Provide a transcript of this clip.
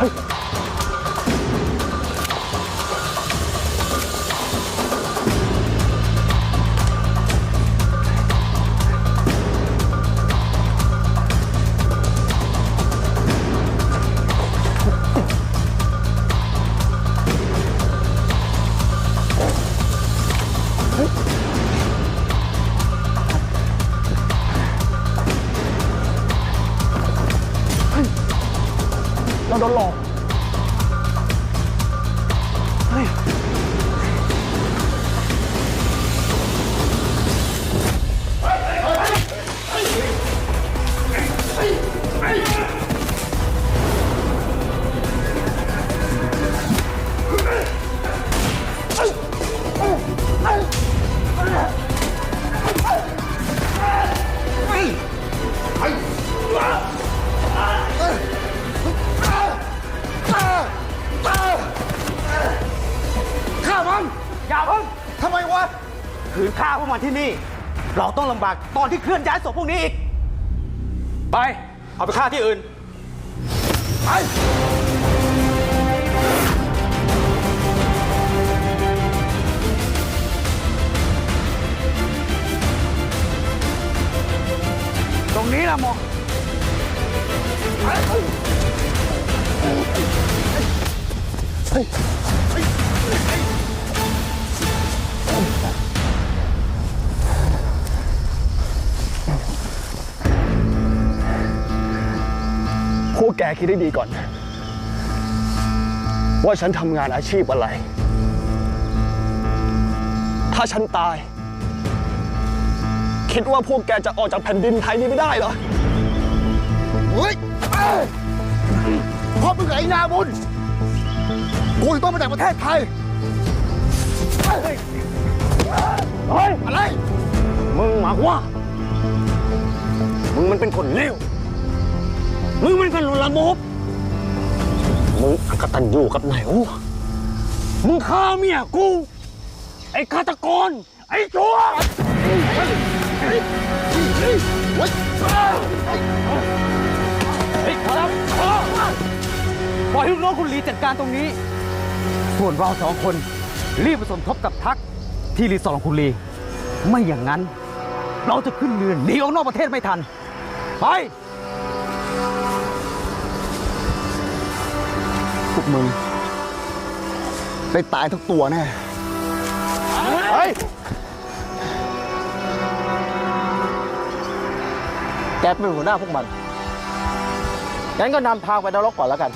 เโดนหลอกเฮ้ย อย่าเพิ่งทำไมวะขืนฆ่าพวกมันที่นี่ เราต้องลำบากตอนที่เคลื่อนย้ายศพพวกนี้อีก ไป เอาไปฆ่าที่อื่น ไป ตรงนี้ละหมอ พวกแกคิดให้ดีก่อน ว่าฉันทำงานอาชีพอะไร ถ้าฉันตาย คิดว่าพวกแกจะออกจากแผ่นดินไทยนี้ไม่ได้เหรอ เฮ้ยเอ้ยพ่อมึงกับไอ้นาบุญ กูจะต้องมาจากประเทศไทย เฮ้ยเฮ้ยอะไร มึงหมากว่า มึงมันเป็นคนเลว มึงมันเป็นคนละมบมึงอักตันอยู่กับไหนวะมึงฆ่าเมียกู ไอ้ฆาตกร ไอ้ชัวเฮ้ยเฮ้ยพอแล้วพอปล่อยให้ลูกน้องคุณลีจัดการตรงนี้ ส่วนเราสองคน รีบไปสมทบกับทักที่รีสอร์ทของคุณลี ไม่อย่างนั้น เราจะขึ้นเรือหนีออกนอกประเทศไม่ทัน ไป วกมึง ได้ตายทุกตัวแน่เฮ้ย แกเป็นหัวหน้าพวกมัน งั้นก็นำทางไปนรกก่อนแล้วกัน